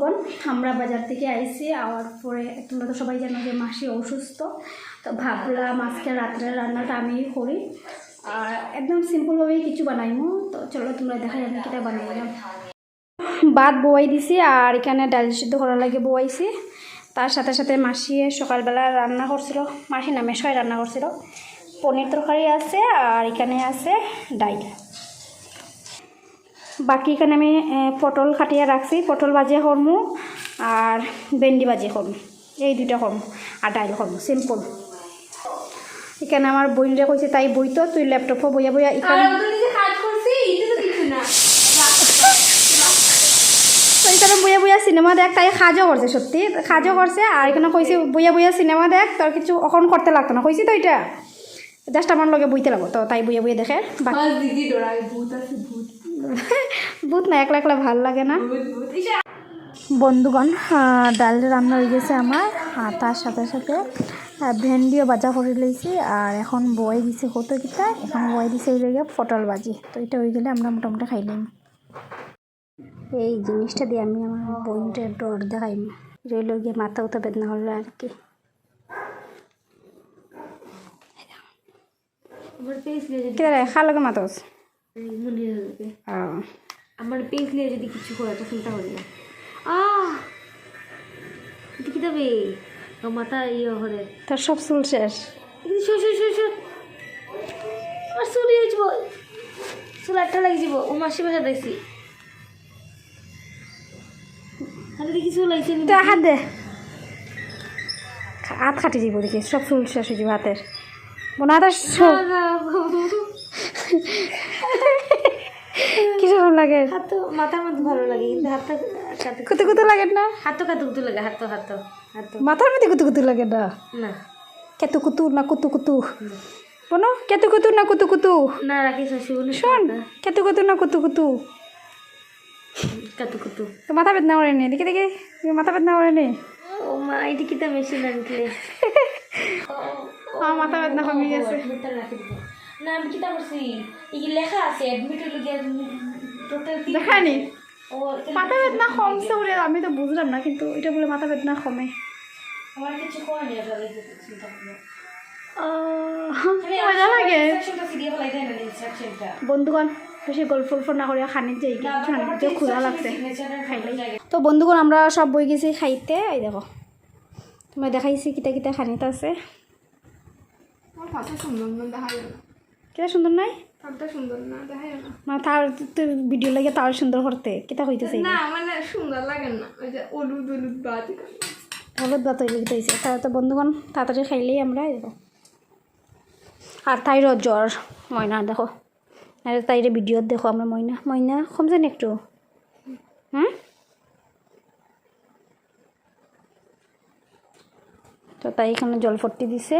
বন্ধুগণ আমরা বাজার থেকে আইসি, আওয়ার পরে তোমরা তো সবাই জানো যে মাসি অসুস্থ, তো ভাবলাম আজকে রাত্রে রান্নাটা আমি করি। আর একদম সিম্পলভাবেই কিছু বানাইমু, তো চলো তোমরা দেখাই আমি কিটা বানাইলাম। ভাত বয়াই দিছি, আর এখানে ডাল সিদ্ধ করার লাগে বয়াইছি তার সাথে সাথে মাসিয়ে সকালবেলা রান্না করছিল, মাসি না মেশাই রান্না করছিল। পনির তরকারি আছে, আর এখানে আছে ডাইল। বাকি এখানে আমি পটল কাটিয়ে রাখছি। পটল ভাজিয়ে করমু আর ভেন্ডি ভাজিয়ে করমু। এই দুইটা করমু আর ডাইল করমু সিম্পল এখানে আমার বইনরে কইছে তাই বই তো তুই ল্যাপটপও বইয়া বইয়া এখানে এখানে বইয়া বইয়া সিনেমা দেখ তাই সাজও করছে সত্যি। সাজও করছে আর এখানে কইছে বইয়া বইয়া সিনেমা দেখ তোর কিছু অখন করতে লাগতো না। কইছি তো এটা জাস্ট আমার লগে বইতে লাগবো তো তাই বইয়া বইয়া দেখে। বাকি ভূত বুত না একলা একলা ভালো লাগে না? বন্ধুগণ ডাল রান্না হয়ে গেছে আমার আর তার সাথে সাথে ভেন্ডিও ভাজা করে লইছি আর এখন বই দিছে কত কিতা এখন বই দিছে এই লেগে পটল ভাজি তো এটা হয়ে গেলে আমরা মোটামুটি খাই নিম এই জিনিসটা দিয়ে আমি আমার বোনটা ডর দেখাইম রইল গিয়ে মাথা উঠা বেদনা হলো আর কি। আমার পেজ লিয়ে যদি কেটে খা লগে মাথা আমার লিয়ে যদি কিছু করে তখন তা হবে না। আহ! দেবে মাথা ইয়ে হলে। তোর সব চুল শেষ। আর চুলি হয়ে আটটা ও মাসি বাসা দেখছি আরে দেখি চুল লাগছে হাত দে। হাত খাটি যাব দেখি। সব চুল শেষ হয়ে যাব হাতের। বোনা হাতের সব কীরকম লাগে হাত তো মাথার মধ্যে ভালো লাগে কিন্তু হাতটা কুতু কুতু লাগে না হাত তো কাতে কুতু লাগে হাত তো হাত তো হাত তো মাথার মধ্যে কুতু কুতু লাগে না না কেতু কুতু না কুতু কুতু বনো কেতু কুতু না কুতু কুতু না না শিবনি শোন কেতু কুতু না কুতু কুতু কাতু কুতু মাথা বেদনা করে নে দেখি দেখি মাথা বেদনা করে নে ও মা এটি কিতা মেশিন আনলে আমার মাথা বেদনা কমে গেছে রাখি না আমি কিতা করছি এই লেখা আছে অ্যাডমিট লিগে টোটাল দেখানি ও মাথা বেদনা কমছে বলে আমি তো বুঝলাম না কিন্তু এটা বলে মাথা বেদনা কমে। আমার কিছু আহ, মজা লাগে। বন্ধুগণ বেশি গল্প উল্প না খানির যাই যে ক্ষুধা লাগছে খাইলে তো বন্ধুগণ আমরা সব বই গেছি খাইতে এই দেখো। তোমরা দেখাইছি কিতা কিতা খানিতে আছে। দেখা না সুন্দর নাই? ভাবটা সুন্দর না দেখা না। মানে তার তোর ভিডিও লাগে তার সুন্দর করতে কিতা হইতেছে না মানে সুন্দর লাগে না। ওই যে হলুদ হলুদ বাদ। হলুদ বা তৈরি হইতেছে তাহলে তো বন্ধুগণ তাড়াতাড়ি খাইলেই আমরা এই দেখো আর জ্বর ময়না দেখো। আর তাইরে ভিডিও দেখো আমরা ময়না। ময়না কমছে না একটু? হুম? তো তাই এখানে জল ফট্টি দিছে।